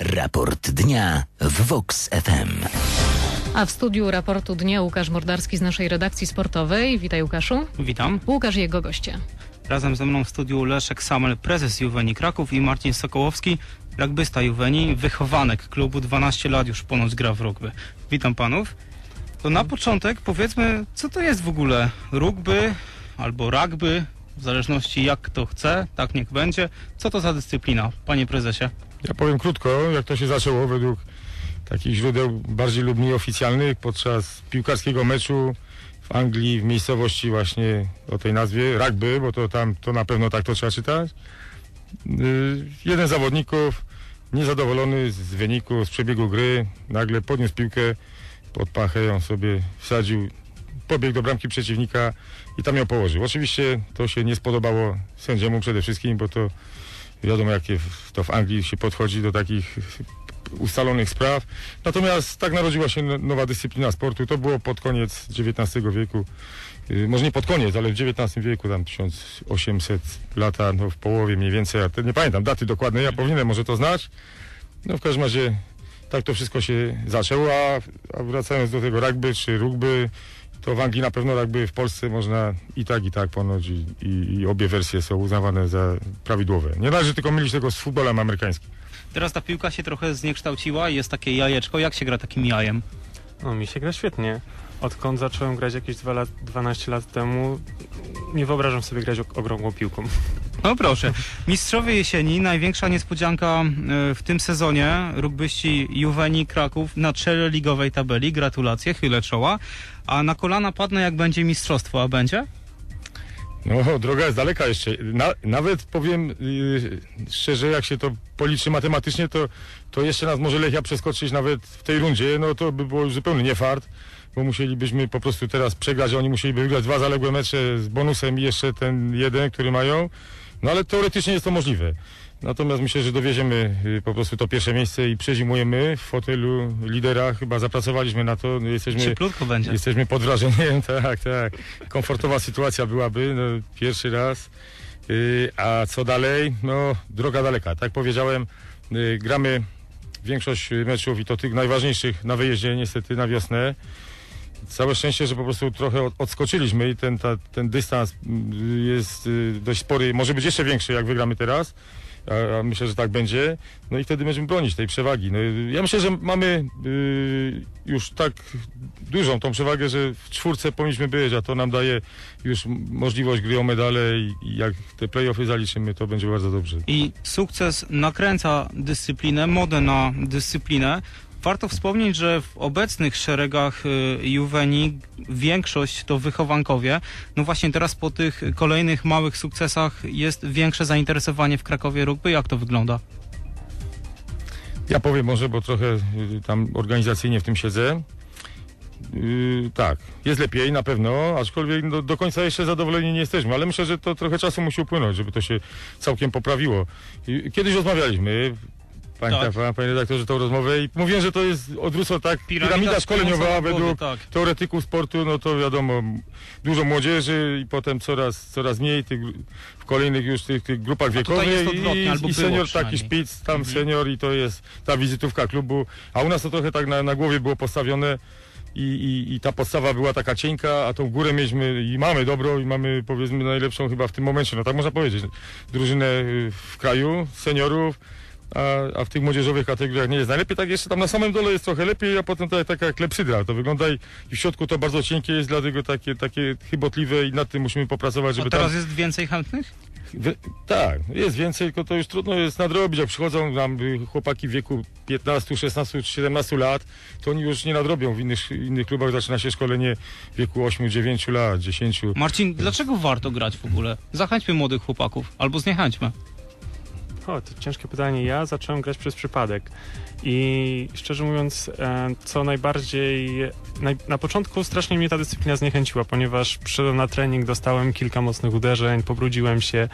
Raport dnia w Vox FM. A w studiu raportu dnia Łukasz Mordarski z naszej redakcji sportowej. Witaj Łukaszu. Witam. Łukasz i jego goście. Razem ze mną w studiu Leszek Samel, prezes Juweni Kraków i Marcin Sokołowski, rugbysta Juweni, wychowanek klubu, 12 lat już ponoć gra w rugby. Witam panów. To na początek powiedzmy, co to jest w ogóle rugby albo rugby, w zależności jak kto chce, tak niech będzie. Co to za dyscyplina, panie prezesie? Ja powiem krótko, jak to się zaczęło według takich źródeł bardziej lub mniej oficjalnych podczas piłkarskiego meczu w Anglii, w miejscowości właśnie o tej nazwie, rugby, bo to tam to na pewno tak to trzeba czytać. Yy, jeden z zawodników niezadowolony z wyniku, z przebiegu gry, nagle podniósł piłkę pod pachę, ją sobie wsadził, pobiegł do bramki przeciwnika i tam ją położył. Oczywiście to się nie spodobało sędziemu przede wszystkim, bo to wiadomo jakie to w Anglii się podchodzi do takich ustalonych spraw. Natomiast tak narodziła się no- nowa dyscyplina sportu. To było pod koniec XIX wieku. Yy, Może nie pod koniec, ale w XIX wieku, tam 1800 lata, no w połowie mniej więcej, ja nie pamiętam daty dokładnej, ja powinienem może to znać. No w każdym razie tak to wszystko się zaczęło, a wracając do tego rugby czy rugby, to w Anglii na pewno rugby, w Polsce można i tak, i tak ponoć i, i, i obie wersje są uznawane za prawidłowe. Nie należy tylko mylić tego z futbolem amerykańskim. Teraz ta piłka się trochę zniekształciła, jest takie jajeczko. Jak się gra takim jajem? No, mi się gra świetnie. Odkąd zacząłem grać jakieś 2 lat, 12 lat temu, nie wyobrażam sobie grać okrągłą piłką. No proszę. Mistrzowie jesieni, największa niespodzianka e, w tym sezonie. Rugbyści Juweni Kraków na czele ligowej tabeli. Gratulacje, chylę czoła. A na kolana padnę jak będzie mistrzostwo, a będzie? No, droga jest daleka jeszcze. Na, nawet powiem yy, szczerze, jak się to policzy matematycznie, to, to jeszcze nas może Lechia przeskoczyć nawet w tej rundzie. No to by było już zupełnie nie fart, bo musielibyśmy po prostu teraz przegrać, a oni musieliby wygrać dwa zaległe mecze z bonusem i jeszcze ten jeden, który mają. No ale teoretycznie jest to możliwe. Natomiast myślę, że dowieziemy y, po prostu to pierwsze miejsce i przezimujemy w fotelu lidera. Chyba zapracowaliśmy na to. Jesteśmy Cieplutko będzie. Jesteśmy pod wrażeniem, tak, tak. Komfortowa sytuacja byłaby, no, pierwszy raz. Yy, a co dalej? No, droga daleka. Tak powiedziałem, yy, gramy większość meczów i to tych najważniejszych na wyjeździe, niestety na wiosnę. Całe szczęście, że po prostu trochę od, odskoczyliśmy i ten, ta, ten dystans yy, jest yy, dość spory. Może być jeszcze większy, jak wygramy teraz. A, myślę, że tak będzie. No i wtedy będziemy bronić tej przewagi. No, ja myślę, że mamy yy, już tak dużą tą przewagę, że w czwórce powinniśmy być, a to nam daje już możliwość gry o medale i, i jak te play-offy zaliczymy, to będzie bardzo dobrze. I sukces nakręca dyscyplinę, modę na dyscyplinę. Warto wspomnieć, że w obecnych szeregach y, Juweni większość to wychowankowie. No właśnie teraz po tych kolejnych małych sukcesach jest większe zainteresowanie w Krakowie rugby. Jak to wygląda? Ja powiem może, bo trochę y, tam organizacyjnie w tym siedzę. Yy, tak, jest lepiej na pewno, aczkolwiek do, do końca jeszcze zadowoleni nie jesteśmy, ale myślę, że to trochę czasu musi upłynąć, żeby to się całkiem poprawiło. Yy, Kiedyś rozmawialiśmy, pamięta Tak. pan, panie redaktorze, tą rozmowę i mówiłem, że to jest odwrócę tak, piramida, szkoleniowa szkoląca głowy, według Tak. teoretyków sportu, no to wiadomo, dużo młodzieży i potem coraz, coraz mniej tych, w kolejnych już tych, tych grupach wiekowych i, i senior taki szpic, tam Mhm. senior i to jest ta wizytówka klubu, a u nas to trochę tak na, na głowie było postawione i, i, i ta podstawa była taka cienka, a tą górę mieliśmy i mamy dobrą i mamy powiedzmy najlepszą chyba w tym momencie, no tak można powiedzieć, drużynę y, w kraju, seniorów, a, a w tych młodzieżowych kategoriach nie jest najlepiej, tak jeszcze tam na samym dole jest trochę lepiej, a potem tak, taka klepsydra to wygląda i, i w środku to bardzo cienkie jest, dlatego takie, takie chybotliwe i nad tym musimy popracować, A żeby tam... teraz jest więcej chętnych? Tak, jest więcej, tylko to już trudno jest nadrobić. Jak przychodzą nam y, chłopaki w wieku 15, 16 czy 17 lat, to oni już nie nadrobią. W innych, innych klubach zaczyna się szkolenie w wieku 8, 9 lat, 10. Marcin, dlaczego warto grać w ogóle? Zachęćmy młodych chłopaków, albo zniechęćmy. O, to ciężkie pytanie. Ja zacząłem grać przez przypadek. I szczerze mówiąc, e, co najbardziej. Naj, na początku strasznie mnie ta dyscyplina zniechęciła, ponieważ przyszedłem na trening, dostałem kilka mocnych uderzeń, pobrudziłem się.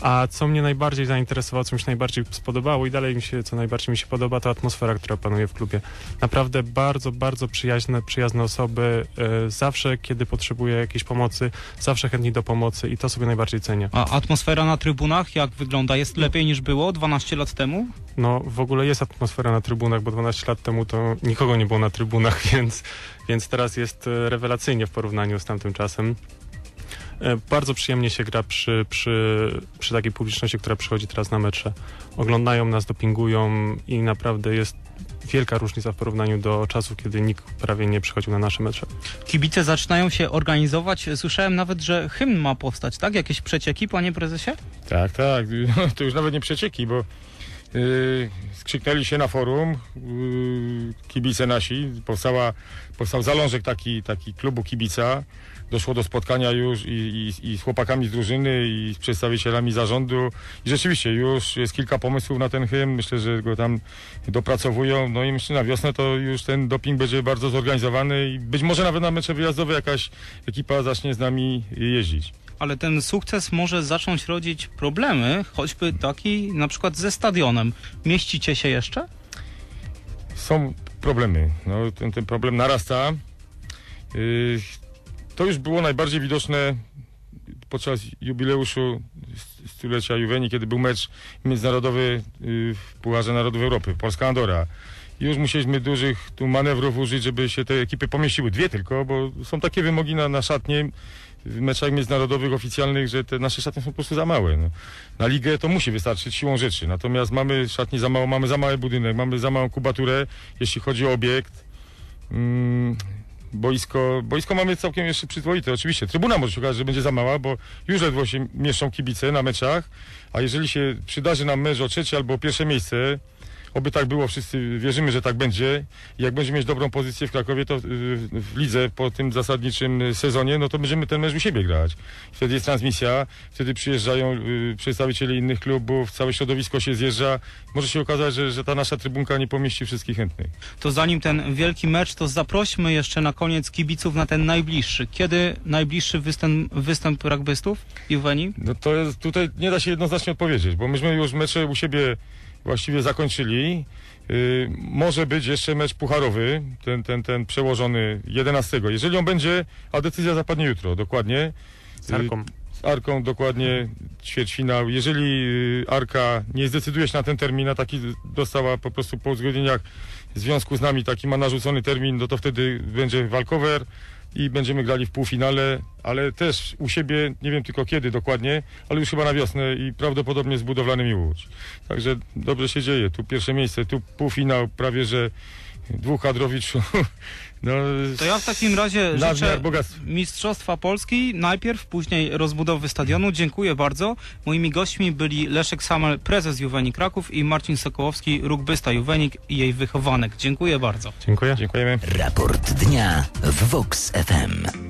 A co mnie najbardziej zainteresowało, co mi się najbardziej spodobało i dalej mi się, co najbardziej mi się podoba, to atmosfera, która panuje w klubie. Naprawdę bardzo, bardzo przyjaźne, przyjazne osoby. e, Zawsze, kiedy potrzebuję jakiejś pomocy, zawsze chętni do pomocy i to sobie najbardziej cenię. A atmosfera na trybunach jak wygląda? Jest lepiej niż było 12 lat temu? No, w ogóle jest atmosfera na trybunach, bo 12 lat temu to nikogo nie było na trybunach, więc, więc teraz jest e, rewelacyjnie w porównaniu z tamtym czasem. E, Bardzo przyjemnie się gra przy, przy, przy takiej publiczności, która przychodzi teraz na mecze. Oglądają nas, dopingują i naprawdę jest wielka różnica w porównaniu do czasów, kiedy nikt prawie nie przychodził na nasze mecze. Kibice zaczynają się organizować. Słyszałem nawet, że hymn ma powstać, tak? Jakieś przecieki, panie prezesie? Tak, tak. To już nawet nie przecieki, bo skrzyknęli się na forum yy, kibice nasi. Powstała, powstał zalążek taki, taki klubu kibica. Doszło do spotkania już i, i, i z chłopakami z drużyny i z przedstawicielami zarządu. I rzeczywiście już jest kilka pomysłów na ten hymn. Myślę, że go tam dopracowują. No i myślę, na wiosnę to już ten doping będzie bardzo zorganizowany i być może nawet na mecze wyjazdowe jakaś ekipa zacznie z nami jeździć. Ale ten sukces może zacząć rodzić problemy, choćby taki na przykład ze stadionem. Mieścicie się jeszcze? są problemy. No, ten, ten problem narasta. Yy, to już było najbardziej widoczne podczas jubileuszu st- stulecia Juweni, kiedy był mecz międzynarodowy yy, w Pucharze Narodów Europy, Polska-Andora. Już musieliśmy dużych tu manewrów użyć, żeby się te ekipy pomieściły. Dwie tylko, bo są takie wymogi na, na szatnie w meczach międzynarodowych oficjalnych, że te nasze szatnie są po prostu za małe. No. Na ligę to musi wystarczyć siłą rzeczy. Natomiast mamy szatni za mało, mamy za mały budynek, mamy za małą kubaturę, jeśli chodzi o obiekt. Mm, boisko, boisko mamy całkiem jeszcze przyzwoite, oczywiście. Trybuna może się okazać, że będzie za mała, bo już ledwo się mieszczą kibice na meczach, a jeżeli się przydarzy nam mecz o trzecie albo pierwsze miejsce, oby tak było, wszyscy wierzymy, że tak będzie. I jak będziemy mieć dobrą pozycję w Krakowie, to y, w lidze po tym zasadniczym sezonie, no to będziemy ten mecz u siebie grać. Wtedy jest transmisja, wtedy przyjeżdżają y, przedstawiciele innych klubów, całe środowisko się zjeżdża. Może się okazać, że, że ta nasza trybunka nie pomieści wszystkich chętnych. To zanim ten wielki mecz, to zaprośmy jeszcze na koniec kibiców na ten najbliższy. Kiedy najbliższy występ, występ rugbystów Juweni? No to jest, tutaj nie da się jednoznacznie odpowiedzieć, bo myśmy już mecze u siebie właściwie zakończyli. Yy, może być jeszcze mecz pucharowy, ten, ten, ten przełożony 11. Jeżeli on będzie, a decyzja zapadnie jutro, dokładnie. Z Arką. Z Arką dokładnie ćwierćfinał. Jeżeli y, Arka nie zdecyduje się na ten termin, a taki dostała po prostu po uzgodnieniach w związku z nami taki ma narzucony termin, no to wtedy będzie walkover i będziemy grali w półfinale, ale też u siebie, nie wiem tylko kiedy dokładnie, ale już chyba na wiosnę i prawdopodobnie z budowlanym i Łódź. Także dobrze się dzieje. Tu pierwsze miejsce, tu półfinał, prawie że dwóch kadrowiczów. No, To ja w takim razie życzę. Mistrzostwa Polski najpierw, później rozbudowy stadionu. Dziękuję bardzo. Moimi gośćmi byli Leszek Samel, prezes Juweni Kraków i Marcin Sokołowski, rugbysta Juwenik i jej wychowanek. Dziękuję bardzo. Dziękuję. Dziękujemy. Raport dnia w Vox FM.